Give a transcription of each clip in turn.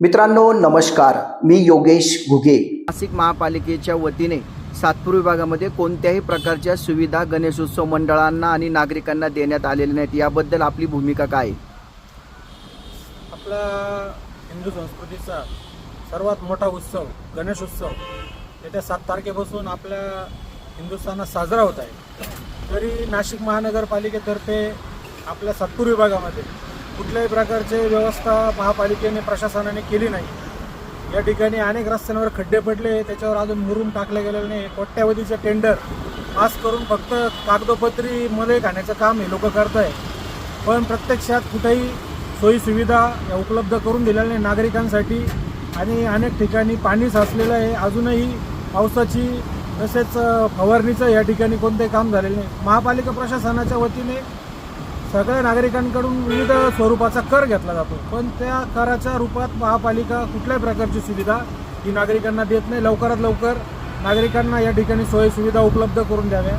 मित्रांनो नमस्कार. मी योगेश घुगे. नाशिक महापालिकेच्या वतीने सातपूर विभागामध्ये कोणत्याही प्रकारच्या सुविधा गणेशोत्सव मंडळांना आणि नागरिकांना देण्यात आलेल्या नाहीत. याबद्दल आपली भूमिका काय? आहे? आपला हिंदू संस्कृतीचा सर्वात मोठा उत्सव गणेश उत्सव येत्या सात तारखेपासून आपल्या हिंदुस्थानात साजरा होत आहे. तरी नाशिक महानगरपालिकेतर्फे आपल्या सातपूर विभागामध्ये कुठल्याही प्रकारची व्यवस्था महापालिकेने प्रशासनाने केली नाही. या ठिकाणी अनेक रस्त्यांवर खड्डे पडले त्याच्यावर अजून मुरून टाकले गेलेले नाही. कोट्यावधीचे टेंडर पास करून फक्त कागदोपत्री मध्ये खाण्याचं काम हे लोक करत आहे पण प्रत्यक्षात कुठेही सोयीसुविधा या उपलब्ध करून दिलेल्या नाही नागरिकांसाठी. आणि अनेक ठिकाणी पाणी साचलेलं आहे. अजूनही पावसाची तसेच फवारणीचं या ठिकाणी कोणते काम झालेलं नाही. महापालिका प्रशासनाच्या वतीने सगळ्या नागरिकांकडून विविध स्वरूपाचा कर घेतला जातो. पण त्या कराच्या रूपात महापालिका कुठल्याही प्रकारची सुविधा ही नागरिकांना देत नाही. लवकरात लवकर नागरिकांना या ठिकाणी सोयीसुविधा उपलब्ध करून द्याव्या.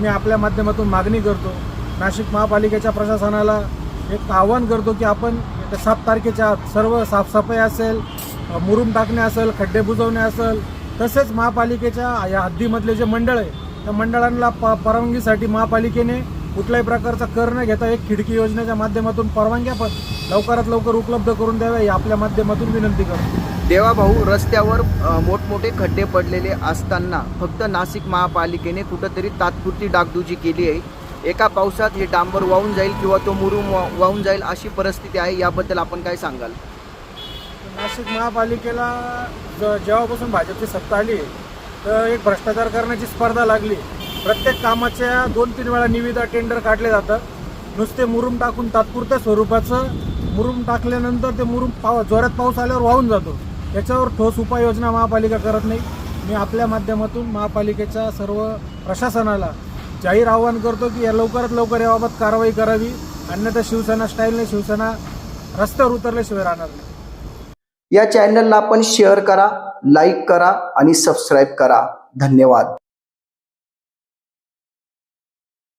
मी आपल्या माध्यमातून मागणी करतो. नाशिक महापालिकेच्या प्रशासनाला एक आव्हान करतो की आपण येत्या सात तारखेच्या आत सर्व साफसफाई असेल मुरुम टाकणे असेल खड्डे बुजवणे असेल तसेच महापालिकेच्या या हद्दीमधले जे मंडळ आहे त्या मंडळांना प परवानगीसाठी महापालिकेने कुठल्याही प्रकारचा कर न घेता एक खिडकी योजनेच्या माध्यमातून परवानग्या पण लवकरात लवकर उपलब्ध करून द्याव्या ही आपल्या माध्यमातून विनंती करतो. देवाभाऊ रस्त्यावर मोठमोठे खड्डे पडलेले असताना फक्त नाशिक महापालिकेने कुठंतरी तात्पुरती डागडुजी केली आहे. एका पावसात हे डांबर वाहून जाईल किंवा तो मुरुम वाहून जाईल अशी परिस्थिती आहे याबद्दल आपण काय सांगाल? नाशिक महापालिकेला जेव्हापासून भाजपची सत्ता आली तर एक भ्रष्टाचार करण्याची स्पर्धा लागली. प्रत्येक कामाच्या दोन तीन वेळा निविदा टेंडर काढले जातं नुसते मुरुम टाकून तात्पुरत्या स्वरूपाचं मुरुम टाकल्यानंतर ते मुरुम पाव जोरात पाऊस आल्यावर वाहून जातो. त्याच्यावर ठोस उपाययोजना महापालिका करत नाही. मी आपल्या माध्यमातून महापालिकेच्या सर्व प्रशासनाला जाहीर आवाहन करतो की या लवकरात लवकर याबाबत कारवाई करावी. अन्यथा शिवसेना स्टाईलने शिवसेना रस्त्यावर उतरल्याशिवाय राहणार नाही. या चॅनलला आपण शेअर करा लाईक करा आणि सबस्क्राईब करा. धन्यवाद.